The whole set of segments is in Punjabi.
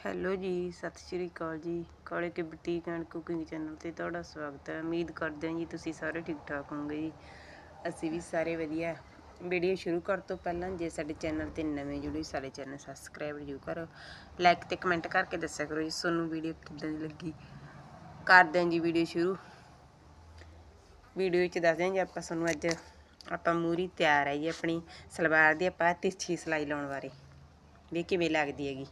ਹੈਲੋ ਜੀ, ਸਤਿ ਸ਼੍ਰੀ ਅਕਾਲ ਜੀ। ਕਾਲੇ ਕੇ ਬੁਟੀਕ ਐਂਡ ਕੁਕਿੰਗ ਚੈਨਲ ਤੇ ਤੁਹਾਡਾ ਸਵਾਗਤ ਹੈ। ਉਮੀਦ ਕਰਦੇ ਹਾਂ ਜੀ ਤੁਸੀਂ ਸਾਰੇ ਠੀਕ ਠਾਕ ਹੋਵੋਗੇ ਜੀ। ਅਸੀਂ ਵੀ ਸਾਰੇ ਵਧੀਆ। ਵੀਡੀਓ ਸ਼ੁਰੂ ਕਰਨ ਤੋਂ ਪਹਿਲਾਂ ਜੇ ਸਾਡੇ ਚੈਨਲ ਤੇ ਨਵੇਂ ਜੁੜੇ ਸਾਡੇ ਚੈਨਲ ਸਬਸਕ੍ਰਾਈਬ ਜਰੂਰ ਕਰੋ। ਲਾਈਕ ਤੇ ਕਮੈਂਟ ਕਰਕੇ ਦੱਸਿਆ ਕਰੋ ਜੀ, ਤੁਹਾਨੂੰ ਵੀਡੀਓ ਕਿੱਦਾਂ ਦੀ ਲੱਗੀ। ਕਰਦੇ ਹਾਂ ਜੀ ਵੀਡੀਓ ਸ਼ੁਰੂ। ਵੀਡੀਓ ਵਿੱਚ ਦੱਸਦੇ ਹਾਂ ਜੀ, ਆਪਾਂ ਤੁਹਾਨੂੰ ਅੱਜ ਆਪਾਂ ਮੂਰੀ ਤਿਆਰ ਹੈ ਜੀ ਆਪਣੀ। ਸਲਵਾਰ ਦੀ ਆਪਾਂ ਤਿਰਛੀ ਸਿਲਾਈ ਲਾਉਣ ਬਾਰੇ। ਵੀ ਕਿਵੇਂ ਲੱਗਦੀ ਹੈਗੀ?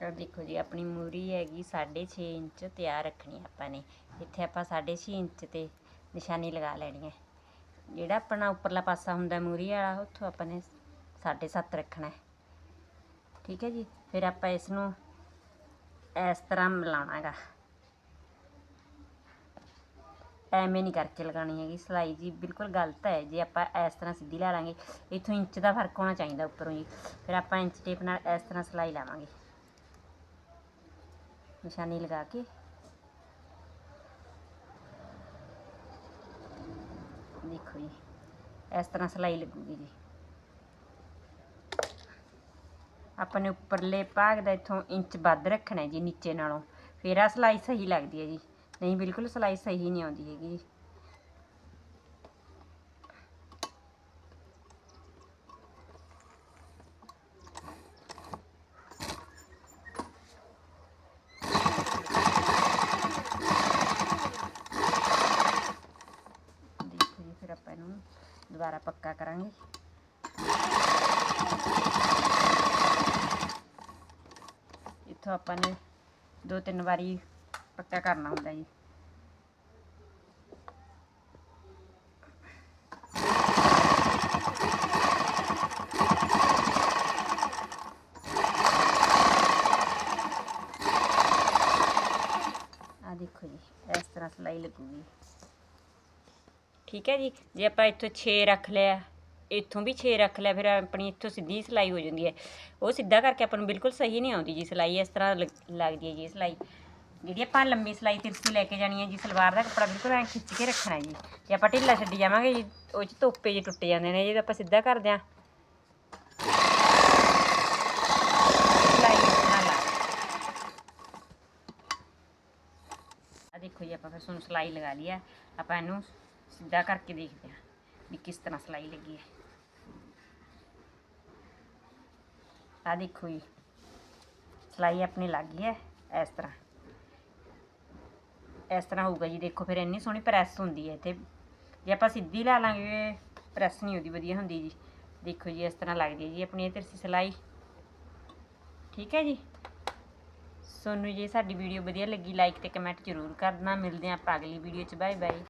ਇਹ ਦੇਖੋ ਜੀ, ਆਪਣੀ ਮੂਰੀ ਹੈਗੀ 6.5 ਇੰਚ ਤਿਆਰ ਰੱਖਣੀ ਹੈ ਆਪਾਂ ਨੇ। ਇੱਥੇ ਆਪਾਂ 6.5 ਇੰਚ ਤੇ ਨਿਸ਼ਾਨੀ ਲਗਾ ਲੈਣੀ ਹੈ ਜਿਹੜਾ ਆਪਣਾ ਉੱਪਰਲਾ ਪਾਸਾ ਹੁੰਦਾ ਮੂਰੀ ਵਾਲਾ, ਉੱਥੋਂ ਆਪਾਂ ਨੇ 7.5 ਰੱਖਣਾ ਹੈ। ਠੀਕ ਹੈ ਜੀ? ਫਿਰ ਆਪਾਂ ਇਸ ਨੂੰ ਇਸ ਤਰ੍ਹਾਂ ਮਿਲਾਉਣਾਗਾ ਐਵੇਂ ਨਹੀਂ ਕਰਕੇ ਲਗਾਣੀ ਹੈਗੀ। ਸਿਲਾਈ ਜੀ ਬਿਲਕੁਲ ਗਲਤ ਹੈ। ਜੇ ਆਪਾਂ ਇਸ ਤਰ੍ਹਾਂ ਸਿੱਧੀ ਲਾ ਲਾਂਗੇ, ਇੱਥੋਂ ਇੰਚ ਦਾ ਫ਼ਰਕ ਹੋਣਾ ਚਾਹੀਦਾ ਉੱਪਰੋਂ ਜੀ। ਫਿਰ ਆਪਾਂ ਇੰਚ ਟੇਪ ਨਾਲ ਇਸ ਤਰ੍ਹਾਂ ਸਿਲਾਈ ਲਾਵਾਂਗੇ। ਨਿਸ਼ਾਨੀ ਲਗਾ ਕੇ। ਦੇਖੋ ਜੀ, ਇਸ ਤਰ੍ਹਾਂ ਸਿਲਾਈ ਲੱਗੂਗੀ ਜੀ। ਆਪਾਂ ਨੇ ਉੱਪਰਲੇ ਭਾਗ ਦਾ ਇੱਥੋਂ ਇੰਚ ਵੱਧ ਰੱਖਣਾ ਜੀ, ਨੀਚੇ ਨਾਲੋਂ। ਫਿਰ ਆ ਸਿਲਾਈ ਸਹੀ ਲੱਗਦੀ ਹੈ ਜੀ। ਨਹੀਂ, ਬਿਲਕੁਲ ਸਿਲਾਈ ਸਹੀ ਨਹੀਂ ਆਉਂਦੀ ਹੈਗੀ। ਜੀ ਦੇਖੋ ਜੀ ਫਿਰ ਆਪਾਂ ਇਹਨੂੰ ਦੁਬਾਰਾ ਪੱਕਾ ਕਰਾਂਗੇ ਇੱਥੋਂ ਆਪਾਂ ਨੇ ਦੋ ਤਿੰਨ ਵਾਰੀ ਪੱਕਾ ਕਰਨਾ ਹੁੰਦਾ ਜੀ ਆ ਦੇਖੋ ਜੀ ਇਸ ਤਰ੍ਹਾਂ ਸਿਲਾਈ ਲੱਗੂਗੀ ਠੀਕ ਹੈ ਜੀ? ਜੇ ਆਪਾਂ ਇੱਥੋਂ 6 ਰੱਖ ਲਿਆ, ਇੱਥੋਂ ਵੀ 6 ਰੱਖ ਲਿਆ, ਫਿਰ ਆਪਣੀ ਇੱਥੋਂ ਸਿੱਧੀ ਸਿਲਾਈ ਹੋ ਜਾਂਦੀ ਹੈ। ਉਹ ਸਿੱਧਾ ਕਰਕੇ ਆਪਾਂ ਨੂੰ ਬਿਲਕੁਲ ਸਹੀ ਨਹੀਂ ਆਉਂਦੀ ਜੀ ਸਿਲਾਈ, ਇਸ ਤਰ੍ਹਾਂ ਲੱਗਦੀ ਹੈ ਜੀ ਇਹ ਸਿਲਾਈ। ਜਿਹੜੀ ਆਪਾਂ ਲੰਮੀ ਸਿਲਾਈ ਤਿਰਛੀ ਲੈ ਕੇ ਜਾਣੀ ਹੈ ਜੀ, ਸਲਵਾਰ ਦਾ ਕੱਪੜਾ ਬਿਲਕੁਲ ਐਂ ਖਿੱਚ ਕੇ ਰੱਖਣਾ ਜੀ। ਜੇ ਆਪਾਂ ਢਿੱਲਾ ਛੱਡੀ ਜਾਵਾਂਗੇ ਜੀ, ਉਹ 'ਚ ਤੋਪੇ ਜੀ ਟੁੱਟ ਜਾਂਦੇ ਨੇ ਜੇ ਆਪਾਂ ਸਿੱਧਾ ਕਰਦੇ ਹਾਂ। ਦੇਖੋ ਜੀ, ਆਪਾਂ ਫਿਰ ਤੁਹਾਨੂੰ ਸਿਲਾਈ ਲਗਾ ਲਈ ਹੈ। ਆਪਾਂ ਇਹਨੂੰ ਸਿੱਧਾ ਕਰਕੇ ਦੇਖਦੇ ਹਾਂ ਵੀ ਕਿਸ ਤਰ੍ਹਾਂ ਸਿਲਾਈ ਲੱਗੀ ਹੈ। ਆ ਦੇਖੋ ਜੀ, ਸਿਲਾਈ ਆਪਣੀ ਲੱਗ ਗਈ ਹੈ ਇਸ ਤਰ੍ਹਾਂ। ਇਸ ਤਰ੍ਹਾਂ ਹੋਊਗਾ ਜੀ, ਦੇਖੋ ਫਿਰ ਇੰਨੀ ਸੋਹਣੀ ਪ੍ਰੈਸ ਹੁੰਦੀ ਹੈ ਤੇ ਜੇ ਆਪਾਂ ਸਿੱਧੀ ਲਾ ਲਾਂਗੇ, ਪ੍ਰੈਸ ਨਹੀਂ ਉਹਦੀ ਵਧੀਆ ਹੁੰਦੀ ਜੀ। ਦੇਖੋ ਜੀ, ਇਸ ਤਰ੍ਹਾਂ ਲੱਗਦੀ ਹੈ ਜੀ ਆਪਣੀ ਇਹ ਤਿਰਛੀ ਸਿਲਾਈ। ਠੀਕ ਹੈ ਜੀ? ਸੋਨੂੰ ਜੇ, ਸਾਡੀ ਵੀਡੀਓ ਵਧੀਆ ਲੱਗੀ ਲਾਈਕ ਤੇ ਕਮੈਂਟ ਜ਼ਰੂਰ ਕਰਨਾ। ਮਿਲਦੇ ਹਾਂ ਆਪਾਂ ਅਗਲੀ ਵੀਡੀਓ 'ਚ। Bye bye